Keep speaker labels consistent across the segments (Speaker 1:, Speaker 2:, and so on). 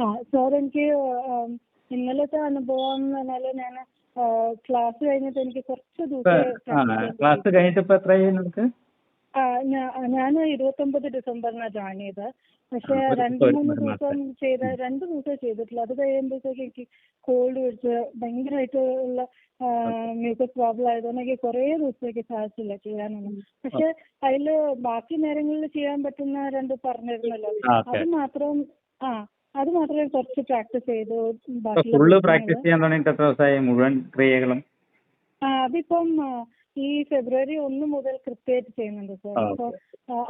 Speaker 1: ആ സാർ എനിക്ക് ഇന്നലത്തെ അനുഭവം എന്ന് പറഞ്ഞാൽ ഞാൻ ക്ലാസ് കഴിഞ്ഞിട്ട് എനിക്ക് കുറച്ച് ദിവസം
Speaker 2: ആ ക്ലാസ് കഴിഞ്ഞിട്ട് ഇപ്പൊ എത്രയായി
Speaker 1: ഞാൻ ഇരുപത്തൊമ്പത് ഡിസംബറിനാണ് ജോയിൻ ചെയ്തത് പക്ഷെ രണ്ട് മൂന്ന് ദിവസം ചെയ്ത രണ്ട് ദിവസം ചെയ്തിട്ടില്ല അത് കഴിയുമ്പോഴത്തേക്ക് എനിക്ക് കോൾഡ് പിടിച്ച് ഭയങ്കരമായിട്ട് ഉള്ള മ്യൂക്കസ് പ്രോബ്ലം ആയതുകൊണ്ട് എനിക്ക് കുറെ ദിവസത്തേക്ക് സാധിച്ചില്ല ചെയ്യാനൊന്നും. പക്ഷെ അതിൽ ബാക്കി നേരങ്ങളിൽ ചെയ്യാൻ പറ്റുന്ന രണ്ട് പറഞ്ഞിരുന്നല്ലോ. അത് മാത്രം ആ അത് മാത്രമേ കുറച്ച് പ്രാക്ടീസ് ചെയ്തു.
Speaker 2: ഫുള്ള് പ്രാക്ടീസ് ചെയ്യാൻ തുടങ്ങിയിട്ട് എത്ര ദിവസമായി മുഴുവൻ ക്രിയകളും?
Speaker 1: ആ അതിപ്പം ഈ ഫെബ്രുവരി ഒന്ന് മുതൽ കൃത്യമായിട്ട് ചെയ്യുന്നുണ്ട് സർ.
Speaker 2: ആ,
Speaker 1: ഇപ്പൊ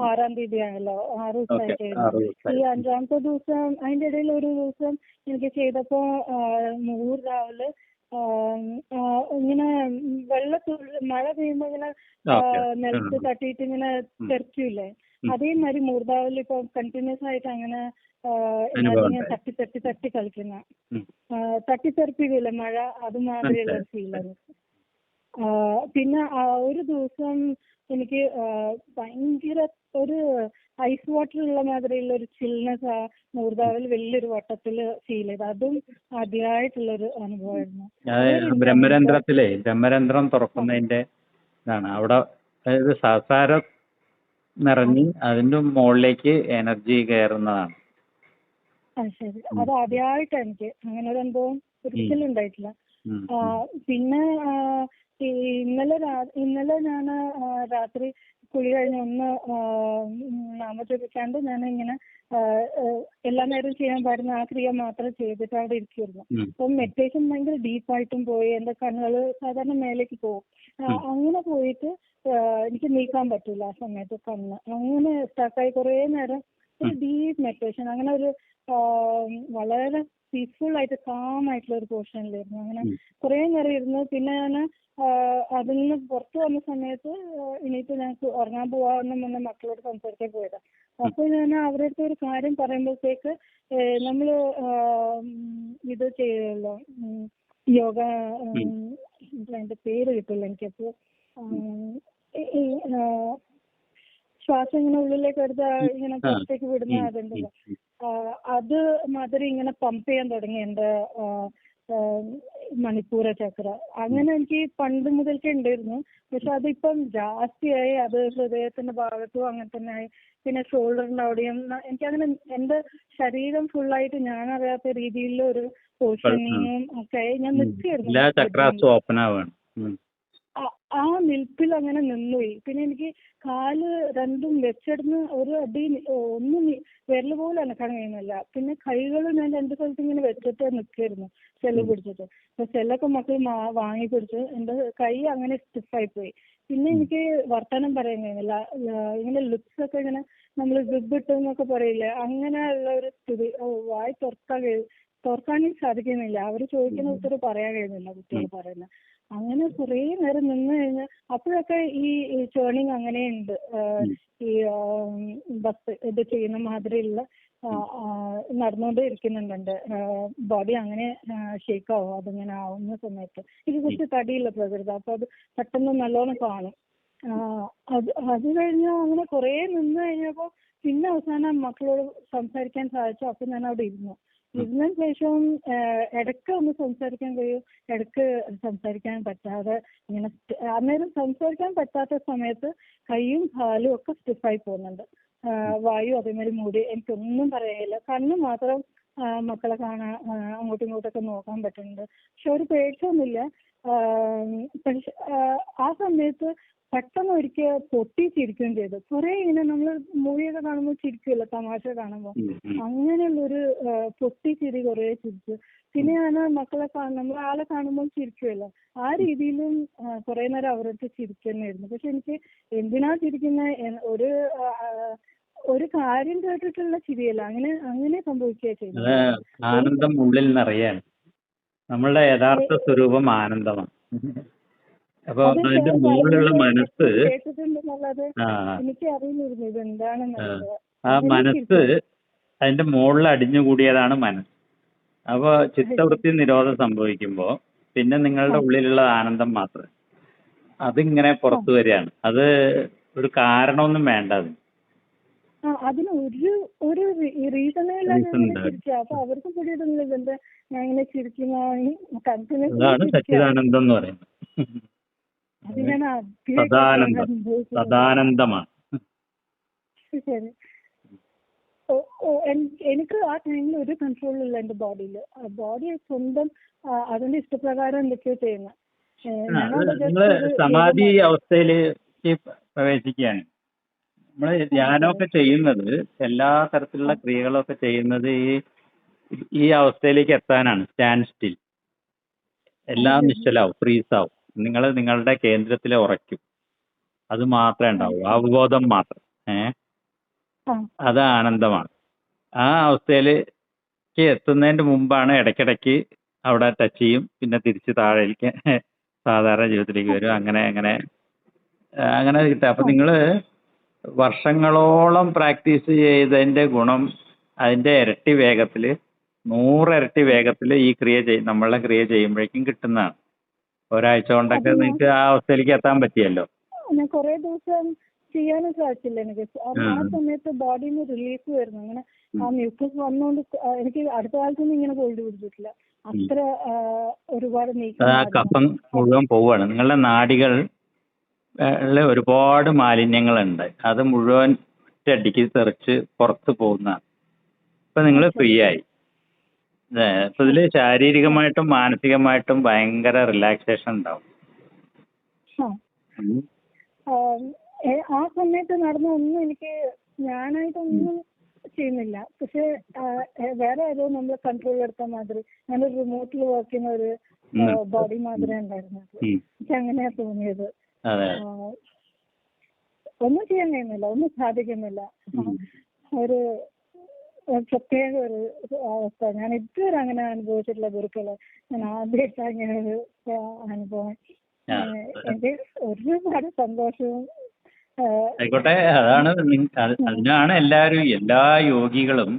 Speaker 1: ആറാം തീയതി ആണല്ലോ ആറ് ദിവസമായിട്ട്
Speaker 2: ആറ്
Speaker 1: ഈ അഞ്ചാമത്തെ ദിവസം അതിന്റെ ഇടയിൽ ഒരു ദിവസം എനിക്ക് ചെയ്തപ്പോ നൂറ് രാവിലെ ഇങ്ങനെ വെള്ള മഴ പെയ്യുമ്പോ ഇങ്ങനെ നിലത്ത് തട്ടിയിട്ട് ഇങ്ങനെ തെറിക്കൂലേ. അതേമാതിരി മൂർദാവിൽ ഇപ്പൊ കണ്ടിന്യൂസ് ആയിട്ട് അങ്ങനെ ഇങ്ങനെ. തട്ടി തട്ടി തട്ടി കളിക്കുന്ന.
Speaker 2: തട്ടി
Speaker 1: തട്ടിത്തെറിപ്പിക്കില്ലേ മഴ അതുമാതിരിയുള്ള
Speaker 2: ഒരു
Speaker 1: ഫീലാണ് പിന്നെ ഒരു ദിവസം എനിക്ക് ഭയങ്കര ഒരു ഐസ് വാട്ടർ ഉള്ള മാതിരിയുള്ള ഒരു ചിൽനെസ് ആ മൂർദാവിൽ വലിയൊരു വട്ടത്തിൽ ഫീൽ ചെയ്തു. അതും ആദ്യമായിട്ടുള്ള ഒരു അനുഭവമായിരുന്നു
Speaker 2: ബ്രഹ്മരന്ധ്രത്തിലെ ബ്രഹ്മരന്ധ്രം തുറക്കുന്നതിന്റെ ഇതാണ്. അവിടെ അതായത് നിറഞ്ഞ് അതിന്റെ മുകളിലേക്ക് എനർജി കയറുന്നതാണ്.
Speaker 1: ആ ശരി. അത് ആദ്യമായിട്ടാണ് എനിക്ക് അങ്ങനെ ഒരു അനുഭവം ഒരിക്കലും ഉണ്ടായിട്ടില്ല. ആഹ് പിന്നെ ഈ ഇന്നലെ രാ- ഇന്നലെ ഞാൻ രാത്രി കുളി കഴിഞ്ഞ് ഒന്ന് ഉം, നാമജപിക്കാണ്ട് ഞാൻ ഇങ്ങനെ ആ, ആ, എല്ലാ നേരവും ചെയ്യാൻ പാടുന്ന ആ ക്രിയ മാത്രം ചെയ്തിട്ട് അവിടെ ഇരിക്കുമായിരുന്നു അപ്പൊ മെഡിറ്റേഷൻ ഭയങ്കര ഡീപ്പായിട്ടും പോയി എന്റെ കണ്ണുകൾ സാധാരണ മേലേക്ക് പോകും. ആഹ് അങ്ങനെ പോയിട്ട് എനിക്ക് നീക്കാൻ പറ്റില്ല ആ സമയത്ത് കണ്ണ്. അങ്ങനെ സ്റ്റാക്കായി കുറേ നേരം ഒരു ഡീപ് മെഡിറ്റേഷൻ അങ്ങനെ ഒരു വളരെ പീസ്ഫുൾ ആയിട്ട് കാം ആയിട്ടുള്ള ഒരു പോർഷനിലായിരുന്നു അങ്ങനെ കുറെ നേരം ഇരുന്നു. പിന്നെ ഞാൻ അതിൽ നിന്ന് പുറത്ത് വന്ന സമയത്ത് ഇനിയിപ്പോ ഞങ്ങൾക്ക് ഉറങ്ങാൻ പോവാന്ന് മുന്നേ മക്കളോട് സംസാരിക്കാൻ പോയതാ. അപ്പോൾ ഞാൻ അവരുടെ അടുത്ത് ഒരു കാര്യം പറയുമ്പോഴത്തേക്ക് നമ്മൾ ഇത് ചെയ്യുമല്ലോ യോഗ അതിന്റെ പേര് കിട്ടില്ല എനിക്കപ്പോൾ ശ്വാസം ഇങ്ങനെ ഉള്ളിലേക്ക് എടുത്ത് ഇങ്ങനെ. പുറത്തേക്ക് വിടുന്ന. അതുണ്ടല്ലോ അത് മാതിരി ഇങ്ങനെ പമ്പ് ചെയ്യാൻ തുടങ്ങി എന്റെ മണിപ്പൂര ചക്ര. അങ്ങനെ എനിക്ക് പണ്ട് മുതൽക്കേ ഉണ്ടായിരുന്നു. പക്ഷെ അതിപ്പം ജാസ്തിയായി. അത് ഹൃദയത്തിന്റെ ഭാഗത്തും അങ്ങനെ തന്നെ ആയി. പിന്നെ ഷോൾഡറിന്റെ അവിടെയും എനിക്ക് എനിക്കങ്ങനെ എന്റെ ശരീരം ഫുള്ളായിട്ട് ഞാൻ അറിയാത്ത രീതിയിൽ ഒരു പോഷനിങ്ങും ഒക്കെ ഞാൻ നിൽക്കുകയായിരുന്നു. ആ- നിൽപ്പിൽ അങ്ങനെ നിന്നുപോയി പിന്നെ എനിക്ക് കാൽ രണ്ടും വെച്ചെടുന്ന് ഒരു അടി ഒന്നും വിരൽ വിരൽ പോലും അനക്കാൻ കഴിയുന്നില്ല പിന്നെ കൈകൾ ഞാൻ രണ്ട് സ്ഥലത്ത് ഇങ്ങനെ വെച്ചിട്ട് നിൽക്കായിരുന്നു സെല്ല് പിടിച്ചിട്ട്. അപ്പൊ സെല്ലൊക്കെ മക്കൾ വാങ്ങി പിടിച്ച് എന്റെ കൈ അങ്ങനെ സ്റ്റിഫായി പോയി. പിന്നെ എനിക്ക് വർത്തമാനം പറയാൻ കഴിയുന്നില്ല. ഇങ്ങനെ ലിപ്സ് ഒക്കെ ഇങ്ങനെ നമ്മൾ ഇട്ടു എന്നൊക്കെ പറയില്ലേ അങ്ങനെയുള്ള ഒരു സ്ഥിതി. വായി തുറക്കാൻ കഴിയും തുറക്കാനും സാധിക്കുന്നില്ല. അവർ ചോദിക്കുന്ന ഉത്തരം പറയാൻ കഴിയുന്നില്ല കുട്ടികൾ പറയുന്ന അങ്ങനെ കുറേ നേരം നിന്ന് കഴിഞ്ഞ് അപ്പോഴൊക്കെ ഈ ചേണിങ് അങ്ങനെയുണ്ട്. ഈ ബസ് ഇത് ചെയ്യുന്ന മാതിരിയുള്ള നടന്നുകൊണ്ടേ ഇരിക്കുന്നുണ്ട് ബോഡി അങ്ങനെ ഷേക്ക് ആവും അതിങ്ങനെ ആവുന്ന സമയത്ത്. എനിക്ക് കുറച്ച് തടിയുള്ള പ്രകൃതം. അപ്പൊ അത് പെട്ടെന്ന് നല്ലോണം കാണും. അത് അത് കഴിഞ്ഞ് അങ്ങനെ കുറേ നിന്ന് കഴിഞ്ഞപ്പോ പിന്നെ അവസാനം മക്കളോട് സംസാരിക്കാൻ സാധിച്ചു. അപ്പൊ ഞാൻ അവിടെ ഇരുന്നു. ഇരുന്നതിന് ശേഷവും ഇടയ്ക്ക് ഒന്ന് സംസാരിക്കാൻ കഴിയും. ഇടയ്ക്ക് സംസാരിക്കാൻ പറ്റാതെ ഇങ്ങനെ അന്നേരം സംസാരിക്കാൻ പറ്റാത്ത സമയത്ത് കൈയും കാലും ഒക്കെ സ്റ്റിഫായി പോകുന്നുണ്ട്. വായു അതേമാതിരി മൂടി. എനിക്കൊന്നും പറയാനില്ല. കണ്ണ് മാത്രം മക്കളെ കാണാൻ അങ്ങോട്ടും ഇങ്ങോട്ടൊക്കെ നോക്കാൻ പറ്റുന്നുണ്ട്. പക്ഷെ ഒരു പേടിച്ചൊന്നുമില്ല പക്ഷെ ആ സമയത്ത് പെട്ടെന്ന് ഒരിക്കൽ പൊട്ടി ചിരിക്കുകയും ചെയ്തു. കുറെ ഇങ്ങനെ നമ്മൾ മൂവിയൊക്കെ കാണുമ്പോൾ ചിരിക്കുമല്ലോ തമാശ കാണുമ്പോൾ.
Speaker 2: അങ്ങനെ ഉം.
Speaker 1: അങ്ങനെയുള്ളൊരു പൊട്ടി ചിരി കുറെ ചിരിച്ചു. പിന്നെ ഞാൻ മക്കളെ നമ്മൾ ആളെ കാണുമ്പോൾ ചിരിക്കുമല്ലോ ആ രീതിയിലും കുറെ നേരം അവരടുത്ത് ചിരിക്കുന്നായിരുന്നു പക്ഷെ എനിക്ക് എന്തിനാ ചിരിക്കുന്ന ഒരു ഒരു കാര്യം കേട്ടിട്ടുള്ള ചിരിയല്ല. അങ്ങനെ അങ്ങനെ സംഭവിക്കുക ചെയ്തത്.
Speaker 2: ആനന്ദം ഉള്ളിൽ നിറയാണ് നമ്മളുടെ യഥാർത്ഥ സ്വരൂപം ആനന്ദമാണ്. അപ്പൊ അതിന്റെ മുകളിലുള്ള മനസ്സ് ആ. മനസ്സ് അതിന്റെ മുകളിൽ അടിഞ്ഞുകൂടിയതാണ് മനസ്സ്. അപ്പൊ ചിത്തവൃത്തി നിരോധം സംഭവിക്കുമ്പോ പിന്നെ നിങ്ങളുടെ ഉള്ളിലുള്ള ആനന്ദം മാത്രം. അതിങ്ങനെ പുറത്തു വരികയാണ്. അത് ഒരു കാരണമൊന്നും വേണ്ട അതിന്.
Speaker 1: ആ അതിന് ഒരു ഒരു റീസണേ ഇല്ല ഞാൻ
Speaker 2: Reason
Speaker 1: ഇങ്ങനെ. ചിരിച്ചു. അപ്പൊ അവർക്ക് പിടിയിടുന്നില്ല എന്താ ഞാൻ ഇങ്ങനെ ചിരിക്കുന്ന കണ്ടിന്യൂസ്
Speaker 2: സച്ചിദാനന്ദം എന്ന് പറയുന്നത്.
Speaker 1: അത് ഞാൻ
Speaker 2: സദാനന്ദം. സദാനന്ദമാണ്.
Speaker 1: ശരി. എനിക്ക് ആ ടൈമിൽ ഒരു കൺട്രോളും ഇല്ല എന്റെ ബോഡിയിൽ ബോഡി സ്വന്തം അതിന്റെ ഇഷ്ടപ്രകാരം എന്തൊക്കെയോ ചെയ്യുന്നത്
Speaker 2: സമാധി അവസ്ഥയിലേക്ക് പ്രവേശിക്കുകയാണ്. നമ്മൾ ധ്യാനമൊക്കെ ചെയ്യുന്നത് എല്ലാ തരത്തിലുള്ള ക്രിയകളൊക്കെ ചെയ്യുന്നത് ഈ ഈ അവസ്ഥയിലേക്ക് എത്താനാണ്. സ്റ്റാൻഡ് സ്റ്റിൽ എല്ലാം നിശ്ചലാവും ഫ്രീസ് ആവും. നിങ്ങൾ നിങ്ങളുടെ കേന്ദ്രത്തിലെ ഉറയ്ക്കും. അത് മാത്രമേ ഉണ്ടാവൂ അവബോധം മാത്രം.
Speaker 1: ഏ?
Speaker 2: അത് ആനന്ദമാണ്. ആ അവസ്ഥയിലേക്ക് എത്തുന്നതിന്റെ മുമ്പാണ് ഇടയ്ക്കിടയ്ക്ക് അവിടെ ടച്ച് ചെയ്യും പിന്നെ തിരിച്ച് താഴേക്ക് സാധാരണ ജീവിതത്തിലേക്ക് വരും. അങ്ങനെ അങ്ങനെ അങ്ങനെ കിട്ടുക അപ്പൊ നിങ്ങൾ വർഷങ്ങളോളം പ്രാക്ടീസ് ചെയ്തതിന്റെ ഗുണം അതിന്റെ ഇരട്ടി വേഗത്തിൽ നൂറിരട്ടി വേഗത്തിൽ ഈ ക്രിയ ചെയ് നമ്മളുടെ ക്രിയ ചെയ്യുമ്പോഴേക്കും കിട്ടുന്നതാണ്. ഒരാഴ്ച കൊണ്ടൊക്കെ നിങ്ങൾക്ക് ആ അവസ്ഥയിലേക്ക് എത്താൻ പറ്റിയല്ലോ.
Speaker 1: ഞാൻ കുറെ ദിവസം ചെയ്യാനും സാധിച്ചില്ല എനിക്ക്. ആ-. സമയത്ത് ബോഡിയിൽ നിന്ന് റിലീഫ് വരുന്നു. അങ്ങനെ ആ മ്യൂക്കസ് വന്നുകൊണ്ട് എനിക്ക് അടുത്ത കാലത്തൊന്നും ഇങ്ങനെ കോൾഡ് പിടിച്ചിട്ടില്ല. അത്ര ഒരുപാട് നീക്കം.
Speaker 2: കഫം മുഴുവൻ പോവുകയാണ് നിങ്ങളുടെ നാടികൾ ളിൽ ഒരുപാട് മാലിന്യങ്ങളുണ്ട്. അത് മുഴുവൻ ഒറ്റയടിക്ക് തെറിച്ച് പുറത്ത് പോകുന്നതാണ്. ഇപ്പൊ നിങ്ങൾ ഫ്രീ ആയി അപ്പൊ ഇതിൽ ശാരീരികമായിട്ടും മാനസികമായിട്ടും ഭയങ്കര റിലാക്സേഷൻ ഉണ്ടാവും.
Speaker 1: ആ. സമയത്ത് നടന്ന ഒന്നും എനിക്ക് ഞാനായിട്ടൊന്നും ചെയ്യുന്നില്ല. പക്ഷെ വേറെ ഏതോ നമ്മൾ കൺട്രോൾ എടുത്ത മാതിരി ഞാനൊരു റിമോട്ടിൽ വർക്ക് ചെയ്യുന്ന ഒരു. ബോഡി മാതിരി
Speaker 2: ഉണ്ടായിരുന്നു
Speaker 1: എനിക്ക് അങ്ങനെയാ തോന്നിയത്. ഒന്നും ചെയ്യാൻ കഴിയുന്നില്ല ഒന്നും സാധിക്കുന്നില്ല. ഒരു പ്രത്യേക ഒരു അവസ്ഥ. ഞാൻ ഇതുവരെ അങ്ങനെ അനുഭവിച്ചിട്ടില്ല ഗുരുക്കൾ. ഞാൻ ആദ്യമായിട്ട് അങ്ങനെ ഒരു അനുഭവം. എനിക്ക് ഒരുപാട് സന്തോഷവും
Speaker 2: ആയിക്കോട്ടെ അതാണ് അതിനാണ് എല്ലാവരും എല്ലാ യോഗികളും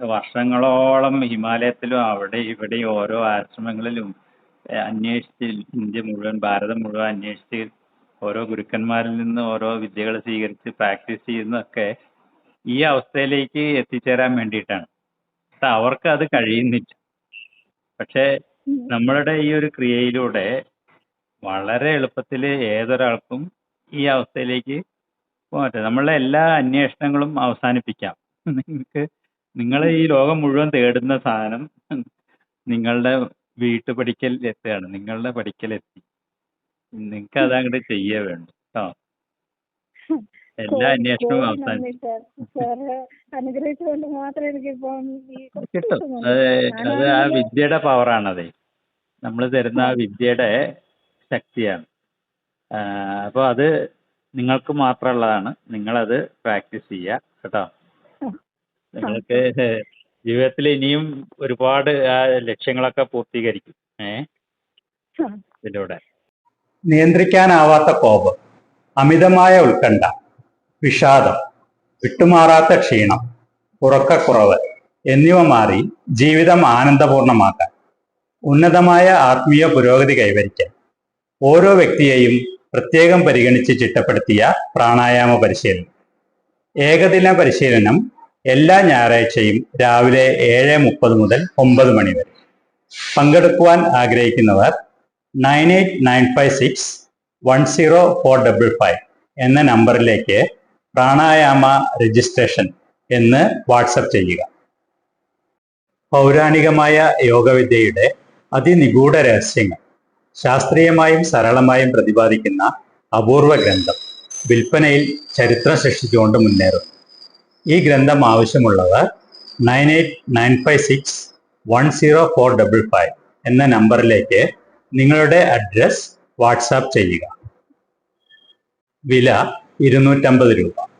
Speaker 2: വർഷങ്ങളോളം ഹിമാലയത്തിലും അവിടെ ഇവിടെ ഓരോ ആശ്രമങ്ങളിലും അന്വേഷിച്ച് ഇന്ത്യ മുഴുവൻ ഭാരതം മുഴുവൻ അന്വേഷിച്ച് ഓരോ ഗുരുക്കന്മാരിൽ നിന്ന് ഓരോ വിദ്യകൾ സ്വീകരിച്ച് പ്രാക്ടീസ് ചെയ്യുന്നതൊക്കെ ഈ അവസ്ഥയിലേക്ക് എത്തിച്ചേരാൻ വേണ്ടിയിട്ടാണ്. അവർക്ക് അത് കഴിയുന്നില്ല. പക്ഷേ. നമ്മളുടെ ഈ ഒരു ക്രിയയിലൂടെ വളരെ എളുപ്പത്തിൽ ഏതൊരാൾക്കും ഈ അവസ്ഥയിലേക്ക് പോകാൻ പറ്റും. നമ്മളുടെ എല്ലാ അന്വേഷണങ്ങളും അവസാനിപ്പിക്കാം. നിങ്ങൾക്ക് നിങ്ങൾ ഈ ലോകം മുഴുവൻ തേടുന്ന സാധനം നിങ്ങളുടെ വീട്ടുപടിക്കൽ എത്തുകയാണ്. നിങ്ങളുടെ പടിക്കലെത്തി. നിങ്ങൾക്ക് അത് അങ്ങോട്ട് ചെയ്യേ വേണ്ടു. കേട്ടോ എല്ലാ അന്വേഷണവും അവസാനിച്ചു. കിട്ടും. അത് അത് ആ
Speaker 1: വിദ്യയുടെ
Speaker 2: വിദ്യയുടെ പവറാണതേ നമ്മൾ തരുന്ന ആ വിദ്യയുടെ ശക്തിയാണ്. അപ്പോൾ അത് നിങ്ങൾക്ക് മാത്രമുള്ളതാണ്. നിങ്ങളത് പ്രാക്ടീസ് ചെയ്യുക. കേട്ടോ. നിങ്ങൾക്ക് ജീവിതത്തിൽ ഇനിയും ഒരുപാട് ലക്ഷ്യങ്ങളൊക്കെ പൂർത്തീകരിക്കും. ഏ. ഇതിലൂടെ.
Speaker 3: നിയന്ത്രിക്കാനാവാത്ത കോപം അമിതമായ ഉത്കണ്ഠ വിഷാദം വിട്ടുമാറാത്ത ക്ഷീണം ഉറക്കക്കുറവ് എന്നിവ മാറി ജീവിതം ആനന്ദപൂർണമാക്കാൻ ഉന്നതമായ ആത്മീയ പുരോഗതി കൈവരിക്കാൻ ഓരോ വ്യക്തിയെയും പ്രത്യേകം പരിഗണിച്ച് ചിട്ടപ്പെടുത്തിയ പ്രാണായാമ പരിശീലനം. ഏകദിന പരിശീലനം എല്ലാ ഞായറാഴ്ചയും രാവിലെ ഏഴ് മുപ്പത് മുതൽ ഒമ്പത് മണി വരെ. പങ്കെടുക്കുവാൻ ആഗ്രഹിക്കുന്നവർ nine eight nine five six one zero four double five എന്ന നമ്പറിലേക്ക് പ്രാണായാമ രജിസ്ട്രേഷൻ എന്ന് വാട്സപ്പ് ചെയ്യുക. പൗരാണികമായ യോഗവിദ്യയുടെ അതിനിഗൂഢ രഹസ്യങ്ങൾ ശാസ്ത്രീയമായും സരളമായും പ്രതിപാദിക്കുന്ന അപൂർവ ഗ്രന്ഥം വിൽപ്പനയിൽ ചരിത്രം സൃഷ്ടിച്ചുകൊണ്ട് മുന്നേറുന്നു. ഈ ഗ്രന്ഥം ആവശ്യമുള്ളവർ nine eight nine five six one zero four double five എന്ന നമ്പറിലേക്ക് നിങ്ങളുടെ അഡ്രസ് വാട്സാപ്പ് ചെയ്യുക. വില ഇരുന്നൂറ്റമ്പത് രൂപ.